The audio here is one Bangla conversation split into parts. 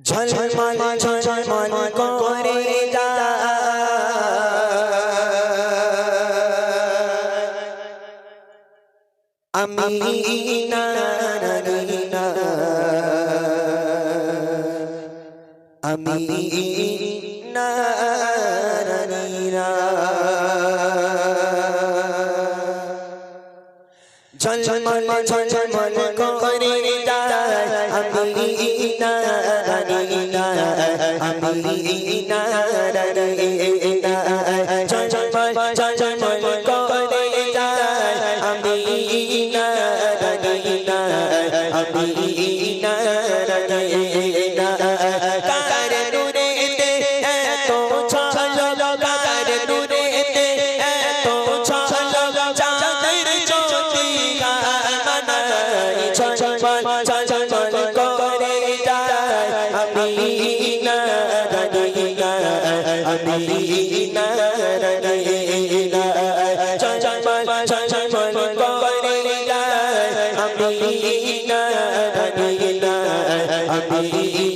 ঝলমল ঝলমল করে আমি না আমি না ঝলমল ঝলমল করে যায় আমি না আমি না আমি না ঝলমল ঝলমল করে যায় আমি না আমি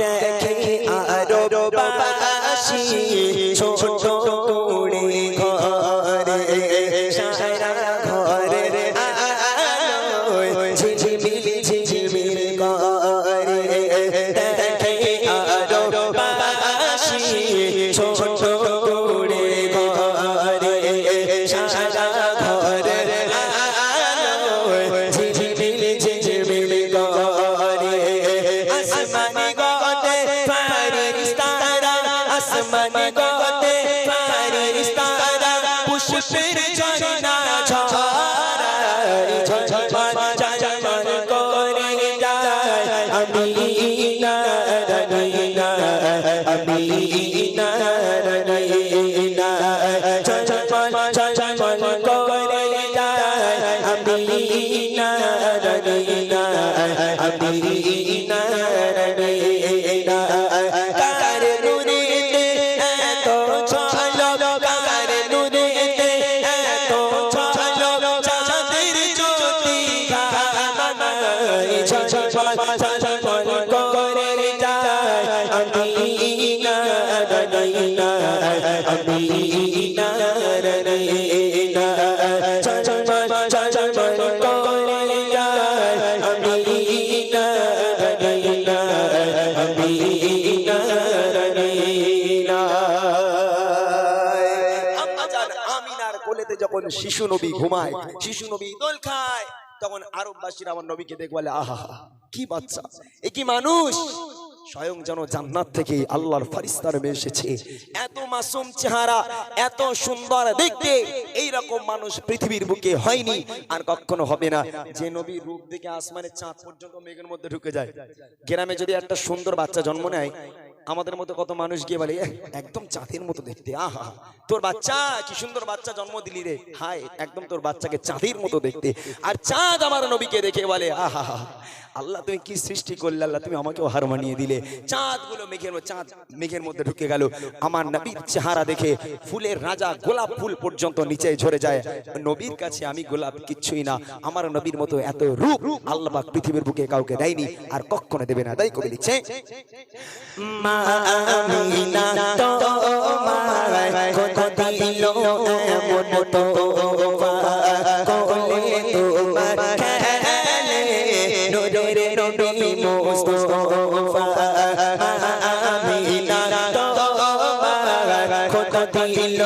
দেখে আরও বাসি ছোট করে ঘরে সারা আসমানি গতে ফারিস্তারা পুষ্পের ঝর্ণা ঝরায় ঝলমল ঝলমল করে যায় আমি না আমি না ঝলমল ঝলমল করে যায় আমি না আমি কোলেতে যখন শিশু নবী ঘুমায়, শিশু নবী দোল খায়, তখন আরববাসীরা আমার নবীকে দেখে বলে, আহা, কি বাচ্চা। এ কি মানুষ? স্বয়ং যেন জান্নাত থেকে আল্লাহর ফারিস্তার নেমে এসেছে। এত মাসুম চেহারা, এত সুন্দর দেখতে এই রকম মানুষ পৃথিবীর বুকে হয়নি, আর কখনো হবে না। যে নবীর রূপ দেখে আসমানের চাঁদ পর্যন্ত মেঘের মধ্যে ঢুকে যায়। গ্রামে যদি একটা সুন্দর বাচ্চা জন্ম নেয় আমাদের মতো কত মানুষ গিয়ে বলে একদম চাঁদের মতো দেখতে, আহা, তোর বাচ্চা, কি সুন্দর বাচ্চা জন্ম দিলি রে, হায়, একদম তোর বাচ্চাকে চাঁদের মতো দেখতে। আর চাঁদ আমার নবীকে দেখে বলে, আহা, আল্লাহ তুমি কি সৃষ্টি করলে, আল্লাহ তুমি আমাকেও হার মানিয়ে দিলে। চাঁদগুলো মেঘের চাঁদ মেঘের মধ্যে ঢুকে গেল। আমার নবীর চেহারা দেখে ফুলের রাজা গোলাপ ফুল পর্যন্ত নিচে ঝরে যায়। নবীর কাছে আমি গোলাপ কিচ্ছুই না, আমার নবীর মতো এত রূপ আল্লাহ পৃথিবীর বুকে কাউকে দেয়নি আর কখনো দেবে না। তাই কবি লিখছে, মা আমিনা তোমায় কথা দিল এমন তো কোলে তোমার খেলে নূরের নবী মুস্তাফা। আমিনা তোমায় কথা দিল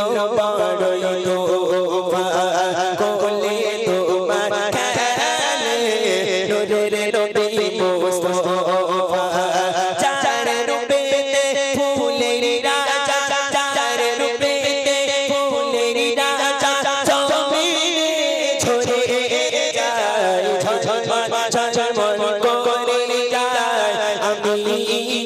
mm-hmm.